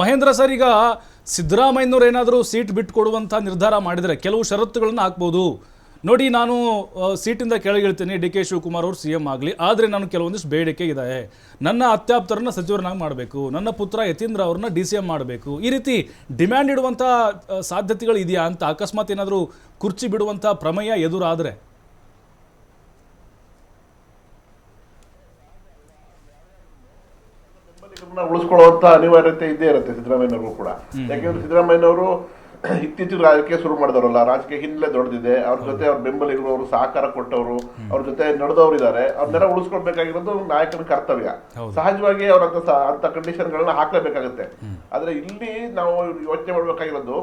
Mahendra sir, ಈಗ ಸಿದ್ದರಾಮಯ್ಯನವ್ರು ಏನಾದರೂ ಸೀಟ್ ಬಿಟ್ಕೊಡುವಂಥ ನಿರ್ಧಾರ ಮಾಡಿದರೆ ಕೆಲವು ಷರತ್ತುಗಳನ್ನು ಹಾಕ್ಬೋದು. ನೋಡಿ, ನಾನು ಸೀಟಿಂದ ಕೆಳಗಿಳ್ತೀನಿ. ಡಿ ಕೆ ಶಿವಕುಮಾರ್ ಅವರು ಸಿ ಎಂ ಆಗಲಿ. ಆದರೆ ನಾನು ಕೆಲವೊಂದಿಷ್ಟು ಬೇಡಿಕೆ ಇದೆ ನನ್ನ ಅತ್ಯಾಪ್ತರನ್ನ ಸಚಿವರನ್ನಾಗಿ ಮಾಡಬೇಕು. ನನ್ನ ಪುತ್ರ ಯತೀಂದ್ರ ಅವ್ರನ್ನ ಡಿ ಸಿ ಎಂ ಮಾಡಬೇಕು. ಈ ರೀತಿ ಡಿಮ್ಯಾಂಡ್ ಇಡುವಂಥ ಸಾಧ್ಯತೆಗಳು ಇದೆಯಾ ಅಂತ ಅಕಸ್ಮಾತ್ ಏನಾದರೂ ಕುರ್ಚಿ ಬಿಡುವಂಥ ಪ್ರಮೇಯ ಎದುರಾದರೆ? ಉಳಿಸ್ಕೊಳ್ಳುವಂತ ಅನಿವಾರ್ಯತೆ ಇದ್ದೇ ಇರುತ್ತೆ ಸಿದ್ದರಾಮಯ್ಯನವರು ಕೂಡ. ಯಾಕೆಂದ್ರೆ ಸಿದ್ದರಾಮಯ್ಯನವರು ಇತ್ತೀಚಿನ ರಾಜಕೀಯ ಶುರು ಮಾಡಿದವರಲ್ಲ ರಾಜಕೀಯ ಹಿನ್ನೆಲೆ ದೊಡ್ಡದಿದೆ ಅವ್ರ ಜೊತೆ ಅವ್ರ ಬೆಂಬಲಿಗರು ಅವರು ಸಹಕಾರ ಕೊಟ್ಟವರು ಅವ್ರ ಜೊತೆ ನಡೆದವರು ಇದ್ದಾರೆ ಅವ್ರನ್ನೆಲ್ಲ ಉಳಿಸ್ಕೊಳ್ಬೇಕಾಗಿರೋದು ನಾಯಕನ ಕರ್ತವ್ಯ. ಸಹಜವಾಗಿ ಅವ್ರ ಅಂತ ಕಂಡೀಷನ್ ಅಂತ ಕಂಡೀಷನ್ಗಳನ್ನ ಹಾಕಲೇಬೇಕಾಗುತ್ತೆ. ಆದ್ರೆ ಇಲ್ಲಿ ನಾವು ಯೋಚನೆ ಮಾಡ್ಬೇಕಾಗಿರೋದು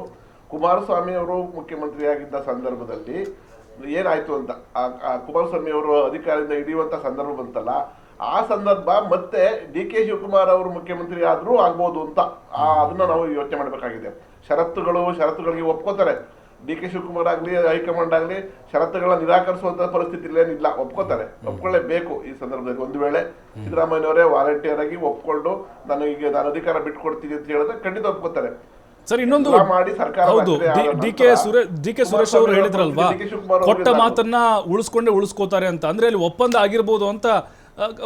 ಕುಮಾರಸ್ವಾಮಿ ಅವರು ಮುಖ್ಯಮಂತ್ರಿಯಾಗಿದ್ದ ಸಂದರ್ಭದಲ್ಲಿ ಏನಾಯ್ತು ಅಂತ ಕುಮಾರಸ್ವಾಮಿ ಅವರು ಅಧಿಕಾರದಿಂದ ಹಿಡಿಯುವಂತ ಸಂದರ್ಭ ಬಂತಲ್ಲ ಆ ಸಂದರ್ಭ ಮತ್ತೆ ಡಿ ಕೆ ಶಿವಕುಮಾರ್ ಅವರು ಮುಖ್ಯಮಂತ್ರಿ ಆದ್ರೂ ಆಗ್ಬೋದು ಅಂತ. ಆ, ಅದನ್ನ ನಾವು ಯೋಚನೆ ಮಾಡಬೇಕಾಗಿದೆ. ಷರತ್ತುಗಳು ಷರತ್ತುಗಳಿಗೆ ಒಪ್ಕೋತಾರೆ. ಡಿ ಕೆ ಶಿವಕುಮಾರ್ ಆಗ್ಲಿ ಹೈಕಮಾಂಡ್ ಆಗ್ಲಿ ಷರತ್ತುಗಳನ್ನ ನಿರಾಕರಿಸುವಂತ ಪರಿಸ್ಥಿತಿ ಇಲ್ಲೇನಿಲ್ಲ. ಒಪ್ಕೋತಾರೆ. ಒಪ್ಕೊಳ್ಳೇಬೇಕು ಈ ಸಂದರ್ಭದಲ್ಲಿ. ಒಂದು ವೇಳೆ ಸಿದ್ದರಾಮಯ್ಯನವರೇ ವಾಲಂಟಿಯರ್ ಆಗಿ ಒಪ್ಕೊಂಡು ನನಗೆ ನಾನು ಅಧಿಕಾರ ಬಿಟ್ಕೊಡ್ತೀನಿ ಅಂತ ಹೇಳಿದ್ರೆ ಖಂಡಿತ ಒಪ್ಕೋತಾರೆ. ಸರ್ ಇನ್ನೊಂದು ಮಾಡಿ ಸರ್ಕಾರ ಹೌದು. D K D K Suresh ಅವರು ಹೇಳಿದ್ರಲ್ವಾ? ಕೊಟ್ಟ ಮಾತನ್ನ ಉಳಿಸ್ಕೊಂಡೇ ಉಳಿಸ್ಕೋತಾರೆ ಅಂತ. ಅಂದ್ರೆ ಅಲ್ಲಿ ಒಪ್ಪಂದ ಆಗಿರ್ಬೋದು ಅಂತ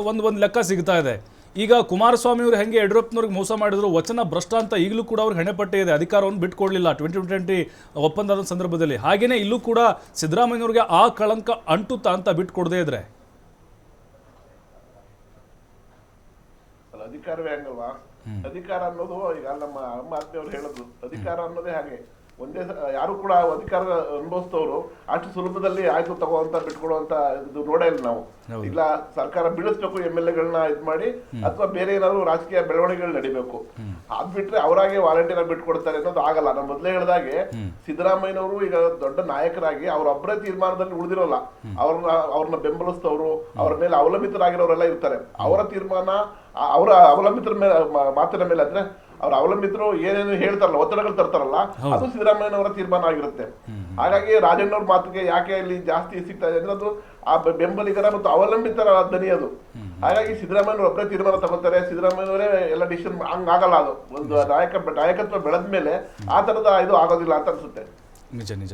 ಒಂದು ಒಂದು ಲೆಕ್ಕ ಸಿಗ್ತಾ ಇದೆ. ಈಗ ಕುಮಾರಸ್ವಾಮಿ ಅವರು ಹೆಂಗೆ ಯಡಿಯೂರಪ್ಪನವ್ರಿಗೆ ಮೋಸ ಮಾಡಿದ್ರು ವಚನ ಭ್ರಷ್ಟ ಅಂತ ಈಗಲೂ ಕೂಡ ಅವ್ರಿಗೆ ಹೆಣೆಪಟ್ಟೆ ಇದೆ ಅಧಿಕಾರವನ್ನು ಬಿಟ್ಕೊಡಲಿಲ್ಲ ಟ್ವೆಂಟಿ ಟ್ವೆಂಟಿ ಒಪ್ಪಂದದ ಸಂದರ್ಭದಲ್ಲಿ. ಹಾಗೆಯೇ ಇಲ್ಲೂ ಕೂಡ ಸಿದ್ದರಾಮಯ್ಯವ್ರಿಗೆ ಆ ಕಳಂಕ ಅಂಟುತ್ತಾ ಅಂತ ಬಿಟ್ಕೊಡದೇ ಇದ್ರೆ. ಅಧಿಕಾರವೇ ಹಂಗಲ್ವಾ? ಅಧಿಕಾರ ಅನ್ನೋದು ಈಗ ನಮ್ಮ ಅಮ್ಮ ಆತ್ಮೀಯವ್ರು ಹೇಳಿದ್ರು ಅಧಿಕಾರ ಅನ್ನೋದೇ ಹಾಗೆ. ಒಂದೇ ಯಾರು ಕೂಡ ಅಧಿಕಾರ ಅನುಭವಿಸ್ತವ್ರು ಅಷ್ಟು ಸುಲಭದಲ್ಲಿ ಆಯ್ತು ತಗೋ ಅಂತ ಬಿಟ್ಕೊಡುವಂತ ಇದು ನೋಡೇ ಇಲ್ಲ ನಾವು. ಇಲ್ಲ ಸರ್ಕಾರ ಬೀಳಿಸ್ಬೇಕು ಎಂ ಎಲ್ ಎಗಳನ್ನ ಇದ್ ಮಾಡಿ ಅಥವಾ ಬೇರೆ ಏನಾದ್ರು ರಾಜಕೀಯ ಬೆಳವಣಿಗೆಗಳು ನಡಿಬೇಕು. ಅದ್ ಬಿಟ್ರೆ ಅವರಾಗೆ ವಾಲಂಟಿಯರ್ ಬಿಟ್ಕೊಡ್ತಾರೆ ಅನ್ನೋದು ಆಗಲ್ಲ. ನಾನು ಮೊದಲೇ ಹೇಳಿದಾಗೆ ಸಿದ್ದರಾಮಯ್ಯನವರು ಈಗ ದೊಡ್ಡ ನಾಯಕರಾಗಿ ಅವರೊಬ್ಬರೇ ತೀರ್ಮಾನದಲ್ಲಿ ಉಳಿದಿರೋಲ್ಲ. ಅವ್ರನ್ನ ಅವ್ರನ್ನ ಬೆಂಬಲಿಸ್ತವ್ರು ಅವ್ರ ಮೇಲೆ ಅವಲಂಬಿತರಾಗಿರೋರೆಲ್ಲ ಇರ್ತಾರೆ. ಅವರ ತೀರ್ಮಾನ ಅವರ ಅವಲಂಬಿತರ ಮೇಲೆ ಮಾತಿನ ಮೇಲೆ ಅಂದ್ರೆ ಅವ್ರ ಅವಲಂಬಿತರು ಏನೇನು ಹೇಳ್ತಾರಲ್ಲ ಒತ್ತಡಗಳು ತರ್ತಾರಲ್ಲ ಅದು ಸಿದ್ದರಾಮಯ್ಯನವರ ತೀರ್ಮಾನ ಆಗಿರುತ್ತೆ. ಹಾಗಾಗಿ ರಾಜಣ್ಣವ್ರ ಮಾತಿಗೆ ಯಾಕೆ ಇಲ್ಲಿ ಜಾಸ್ತಿ ಸಿಗ್ತಾ ಇದೆ ಅಂದ್ರೆ ಅದು ಆ ಬೆಂಬಲಿಗರ ಮತ್ತು ಅವಲಂಬಿತರ ಧ್ವನಿ ಅದು. ಹಾಗಾಗಿ ಸಿದ್ದರಾಮಯ್ಯನವರು ಒಬ್ಬರೇ ತೀರ್ಮಾನ ತಗೋತಾರೆ ಸಿದ್ದರಾಮಯ್ಯನವರೇ ಎಲ್ಲ ಡಿಸಿಷನ್ ಹಂಗಾಗಲ್ಲ ಅದು. ಒಂದು ನಾಯಕ ನಾಯಕತ್ವ ಬೆಳೆದ ಮೇಲೆ ಆ ತರದ ಇದು ಆಗೋದಿಲ್ಲ ಅಂತ ಅನ್ಸುತ್ತೆ. ನಿಜ ನಿಜ.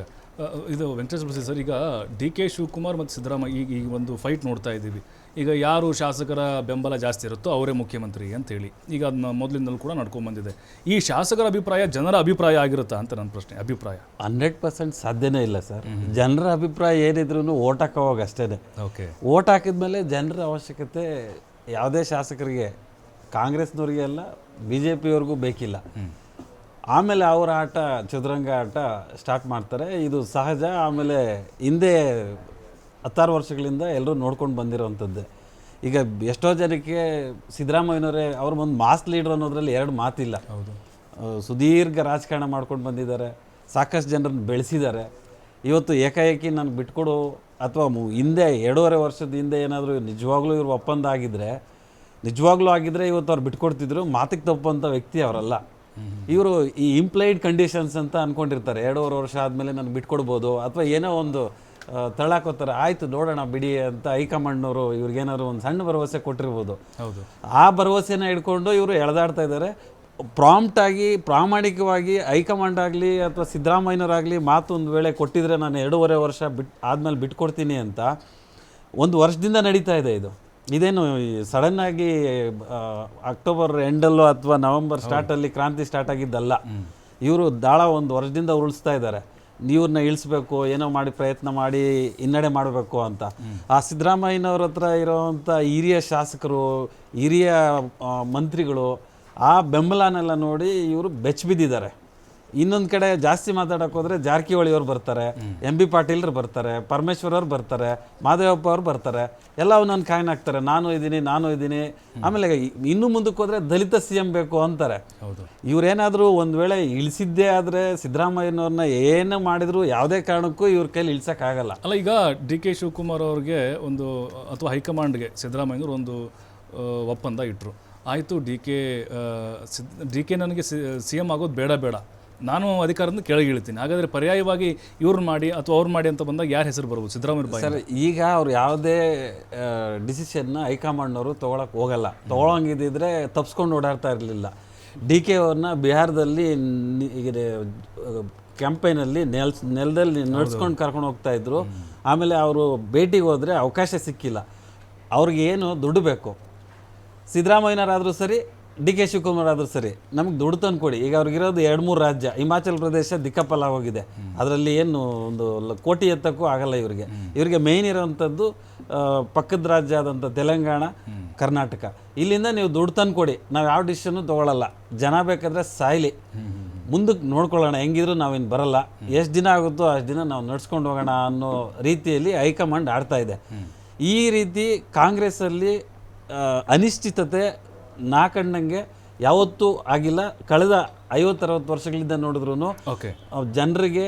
ಇದು ವೆಂಕಟೇಶ್ ಬಸಿ ಸರ್ ಈಗ ಡಿ ಕೆ ಶಿವಕುಮಾರ್ ಮತ್ತು ಸಿದ್ದರಾಮಯ್ಯ ಈಗ ಈ ಒಂದು ಫೈಟ್ ನೋಡ್ತಾ ಇದ್ದೀವಿ. ಈಗ ಯಾರು ಶಾಸಕರ ಬೆಂಬಲ ಜಾಸ್ತಿ ಇರುತ್ತೋ ಅವರೇ ಮುಖ್ಯಮಂತ್ರಿ ಅಂತೇಳಿ ಈಗ ಅದನ್ನ ಮೊದಲಿಂದಲೂ ಕೂಡ ನಡ್ಕೊಂಡ್ಬಂದಿದೆ ಈ ಶಾಸಕರ ಅಭಿಪ್ರಾಯ ಜನರ ಅಭಿಪ್ರಾಯ ಆಗಿರುತ್ತಾ ಅಂತ ನನ್ನ ಪ್ರಶ್ನೆ ಅಭಿಪ್ರಾಯ. ಹಂಡ್ರೆಡ್ ಪರ್ಸೆಂಟ್ ಸಾಧ್ಯನೇ ಇಲ್ಲ ಸರ್. ಜನರ ಅಭಿಪ್ರಾಯ ಏನಿದ್ರು ಓಟ್ ಹಾಕೋವಾಗ ಅಷ್ಟೇ ಓಕೆ. ಓಟ್ ಹಾಕಿದ್ಮೇಲೆ ಜನರ ಅವಶ್ಯಕತೆ ಯಾವುದೇ ಶಾಸಕರಿಗೆ ಕಾಂಗ್ರೆಸ್ನವ್ರಿಗೆ ಅಲ್ಲ ಬಿ ಜೆ ಪಿಯವ್ರಿಗೂ ಬೇಕಿಲ್ಲ ಆಮೇಲೆ ಅವರ ಆಟ ಚದುರಂಗ ಆಟ ಸ್ಟಾರ್ಟ್ ಮಾಡ್ತಾರೆ. ಇದು ಸಹಜ. ಆಮೇಲೆ ಹಿಂದೆ ಹತ್ತಾರು ವರ್ಷಗಳಿಂದ ಎಲ್ಲರೂ ನೋಡ್ಕೊಂಡು ಬಂದಿರೋವಂಥದ್ದೇ ಈಗ ಎಷ್ಟೋ ಜನಕ್ಕೆ ಸಿದ್ದರಾಮಯ್ಯನವರೇ ಅವ್ರ ಒಂದು ಮಾಸ್ ಲೀಡರ್ ಅನ್ನೋದ್ರಲ್ಲಿ ಎರಡು ಮಾತಿಲ್ಲ. ಹೌದು. ಸುದೀರ್ಘ ರಾಜಕಾರಣ ಮಾಡ್ಕೊಂಡು ಬಂದಿದ್ದಾರೆ. ಸಾಕಷ್ಟು ಜನರನ್ನು ಬೆಳೆಸಿದ್ದಾರೆ. ಇವತ್ತು ಏಕಾಏಕಿ ನನಗೆ ಬಿಟ್ಕೊಡು ಅಥವಾ ಹಿಂದೆ ಎರಡೂವರೆ ವರ್ಷದ ಹಿಂದೆ ಏನಾದರೂ ನಿಜವಾಗ್ಲೂ ಇವ್ರ ಒಪ್ಪಂದ ಆಗಿದ್ದರೆ ನಿಜವಾಗ್ಲೂ ಆಗಿದ್ದರೆ ಇವತ್ತು ಅವ್ರು ಬಿಟ್ಕೊಡ್ತಿದ್ರು ಮಾತಿಗೆ ತಪ್ಪುವಂಥ ವ್ಯಕ್ತಿ ಅವರಲ್ಲ. ಇವರು ಈ ಇಂಪ್ಲೈಡ್ ಕಂಡೀಷನ್ಸ್ ಅಂತ ಅನ್ಕೊಂಡಿರ್ತಾರೆ. ಎರಡೂವರೆ ವರ್ಷ ಆದಮೇಲೆ ನನಗೆ ಬಿಟ್ಕೊಡ್ಬೋದು. ಅಥವಾ ಏನೋ ಒಂದು ತಳ್ಳಾಕೋತಾರೆ ಆಯಿತು ನೋಡೋಣ ಬಿಡಿ ಅಂತ ಹೈಕಮಾಂಡ್ನವರು ಇವ್ರಿಗೇನಾದ್ರು ಒಂದು ಸಣ್ಣ ಭರವಸೆ ಕೊಟ್ಟಿರ್ಬೋದು. ಹೌದು. ಆ ಭರವಸೆನ ಇಟ್ಕೊಂಡು ಇವರು ಎಳೆದಾಡ್ತಾ ಇದ್ದಾರೆ. ಪ್ರಾಂಪ್ಟ್ ಆಗಿ ಪ್ರಾಮಾಣಿಕವಾಗಿ ಹೈಕಮಾಂಡ್ ಆಗಲಿ ಅಥವಾ ಸಿದ್ದರಾಮಯ್ಯನವರಾಗಲಿ ಮಾತು ಒಂದು ವೇಳೆ ಕೊಟ್ಟಿದ್ರೆ ನಾನು ಎರಡೂವರೆ ವರ್ಷ ಬಿಟ್ ಆದಮೇಲೆ ಬಿಟ್ಕೊಡ್ತೀನಿ ಅಂತ ಒಂದು ವರ್ಷದಿಂದ ನಡೀತಾ ಇದೆ ಇದು. ಇದೇನು ಸಡನ್ ಆಗಿ ಅಕ್ಟೋಬರ್ ಎಂಡಲ್ಲೋ ಅಥವಾ ನವೆಂಬರ್ ಸ್ಟಾರ್ಟಲ್ಲಿ ಕ್ರಾಂತಿ ಸ್ಟಾರ್ಟ್ ಆಗಿದ್ದಲ್ಲ ಇವರು ದಾಳ ಒಂದು ವರ್ಷದಿಂದ ಉರುಳಿಸ್ತಾ ಇದ್ದಾರೆ. ಇವ್ರನ್ನ ಇಳಿಸ್ಬೇಕು ಏನೋ ಮಾಡಿ ಪ್ರಯತ್ನ ಮಾಡಿ ಹಿನ್ನಡೆ ಮಾಡಬೇಕು ಅಂತ. ಆ ಸಿದ್ದರಾಮಯ್ಯನವ್ರ ಹತ್ರ ಇರೋವಂಥ ಹಿರಿಯ ಶಾಸಕರು ಹಿರಿಯ ಮಂತ್ರಿಗಳು ಆ ಬೆಂಬಲನೆಲ್ಲ ನೋಡಿ ಇವರು ಬೆಚ್ಚ ಬಿದ್ದಿದ್ದಾರೆ ಇನ್ನೊಂದು ಕಡೆ ಜಾಸ್ತಿ ಮಾತಾಡೋಕೆ ಹೋದ್ರೆ ಜಾರಕಿಹೊಳಿ ಅವ್ರು ಬರ್ತಾರೆ ಎಂ ಬಿ ಪಾಟೀಲ್ರು ಬರ್ತಾರೆ ಪರಮೇಶ್ವರ್ ಅವ್ರು ಬರ್ತಾರೆ ಮಾದೇವಪ್ಪ ಅವ್ರು ಬರ್ತಾರೆ ಎಲ್ಲ ನನ್ನ ಕಾಯ್ನ ಹಾಕ್ತಾರೆ ನಾನು ಇದ್ದೀನಿ ನಾನು ಇದ್ದೀನಿ. ಆಮೇಲೆ ಇನ್ನು ಮುಂದಕ್ಕೆ ಹೋದ್ರೆ ದಲಿತ ಸಿ ಎಂ ಬೇಕು ಅಂತಾರೆ. ಹೌದು. ಇವ್ರೇನಾದರೂ ಒಂದು ವೇಳೆ ಇಳಿಸಿದ್ದೇ ಆದರೆ ಸಿದ್ದರಾಮಯ್ಯನವ್ರನ್ನ ಏನು ಮಾಡಿದ್ರು ಯಾವುದೇ ಕಾರಣಕ್ಕೂ ಇವ್ರ ಕೈಲಿ ಇಳಿಸೋಕ್ಕಾಗಲ್ಲ. ಅಲ್ಲ ಈಗ ಡಿ ಕೆ ಶಿವಕುಮಾರ್ ಅವ್ರಿಗೆ ಒಂದು ಅಥವಾ ಹೈಕಮಾಂಡ್ಗೆ ಸಿದ್ದರಾಮಯ್ಯನವ್ರು ಒಂದು ಒಪ್ಪಂದ ಇಟ್ಟರು ಆಯಿತು ಡಿ ಕೆ ಡಿ ಕೆ ನನಗೆ ಸಿ ಎಂ ಆಗೋದು ಬೇಡ ಬೇಡ. ನಾನು ಅಧಿಕಾರದಿಂದ ಕೆಳಗಿಳಿತೀನಿ. ಹಾಗಾದರೆ ಪರ್ಯಾಯವಾಗಿ ಇವ್ರು ಮಾಡಿ ಅಥವಾ ಅವ್ರು ಮಾಡಿ ಅಂತ ಬಂದಾಗ ಯಾರ ಹೆಸರು ಬರ್ಬೋದು? ಸಿದ್ದರಾಮಯ್ಯ ಸರ್ ಈಗ ಅವ್ರು ಯಾವುದೇ ಡಿಸಿಷನ್ನ ಹೈಕಮಾಂಡ್ನವರು ತೊಗೊಳಕ್ಕೆ ಹೋಗಲ್ಲ. ತೊಗೊಳಂಗಿದ್ದಿದ್ರೆ ತಪ್ಸ್ಕೊಂಡು ಓಡಾಡ್ತಾ ಇರಲಿಲ್ಲ. ಡಿ ಕೆ ಅವ್ರನ್ನ ಬಿಹಾರದಲ್ಲಿ ಕ್ಯಾಂಪೇನಲ್ಲಿ ನೆಲ್ ನೆಲದಲ್ಲಿ ನಡ್ಸ್ಕೊಂಡು ಕರ್ಕೊಂಡು ಹೋಗ್ತಾ ಇದ್ರು. ಆಮೇಲೆ ಅವರು ಭೇಟಿಗೆ ಹೋದರೆ ಅವಕಾಶ ಸಿಕ್ಕಿಲ್ಲ. ಅವ್ರಿಗೆ ಏನು ದುಡ್ಡು ಬೇಕು? ಸಿದ್ದರಾಮಯ್ಯನವರಾದರೂ ಸರಿ ಡಿ ಕೆ ಶಿವಕುಮಾರ್ ಆದರೂ ಸರಿ, ನಮಗೆ ದುಡ್ಡು ತಂದು ಕೊಡಿ. ಈಗ ಅವ್ರಿಗಿರೋದು ಎರಡು ಮೂರು ರಾಜ್ಯ, ಹಿಮಾಚಲ ಪ್ರದೇಶ ದಿಕ್ಕಪ್ಪಲ ಹೋಗಿದೆ. ಅದರಲ್ಲಿ ಏನು ಒಂದು ಕೋಟಿ ಎತ್ತಕ್ಕೂ ಆಗಲ್ಲ ಇವರಿಗೆ. ಇವರಿಗೆ ಮೇಯ್ನ್ ಇರೋವಂಥದ್ದು ಪಕ್ಕದ ರಾಜ್ಯ ಆದಂಥ ತೆಲಂಗಾಣ, ಕರ್ನಾಟಕ. ಇಲ್ಲಿಂದ ನೀವು ದುಡ್ಡು ತಂದು ಕೊಡಿ. ನಾವು ಯಾವ ಡಿಸಿಷನ್ನು ತೊಗೊಳ್ಳಲ್ಲ ಜನ ಬೇಕಾದ್ರೆ ಸಾಯ್ಲಿ. ಮುಂದಕ್ಕೆ ನೋಡ್ಕೊಳ್ಳೋಣ, ಹೆಂಗಿದ್ರು ನಾವೇನು ಬರಲ್ಲ. ಎಷ್ಟು ದಿನ ಆಗುತ್ತೋ ಅಷ್ಟು ದಿನ ನಾವು ನಡ್ಸ್ಕೊಂಡು ಹೋಗೋಣ ಅನ್ನೋ ರೀತಿಯಲ್ಲಿ ಹೈಕಮಾಂಡ್ ಆಡ್ತಾ ಇದೆ. ಈ ರೀತಿ ಕಾಂಗ್ರೆಸ್ಸಲ್ಲಿ ಅನಿಶ್ಚಿತತೆ ನಾ ಕಂಡಂಗೆ ಯಾವತ್ತೂ ಆಗಿಲ್ಲ. ಕಳೆದ ಐವತ್ತರವತ್ತು ವರ್ಷಗಳಿಂದ ನೋಡಿದ್ರು ಓಕೆ. ಜನರಿಗೆ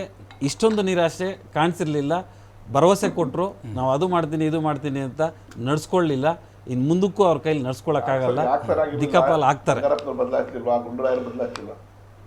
ಇಷ್ಟೊಂದು ನಿರಾಶೆ ಕಾಣಿಸಿರಲಿಲ್ಲ. ಭರವಸೆ ಕೊಟ್ಟರು ನಾವು ಅದು ಮಾಡ್ತೀನಿ ಇದು ಮಾಡ್ತೀನಿ ಅಂತ ನಡ್ಸ್ಕೊಳ್ಳಿಲ್ಲ. ಇನ್ನು ಮುಂದಕ್ಕೂ ಅವ್ರ ಕೈಲಿ ನಡ್ಸ್ಕೊಳಕ್ಕಾಗಲ್ಲ? ದಿಕ್ಕಾಪಾಲ್ ಆಗ್ತಾರೆ.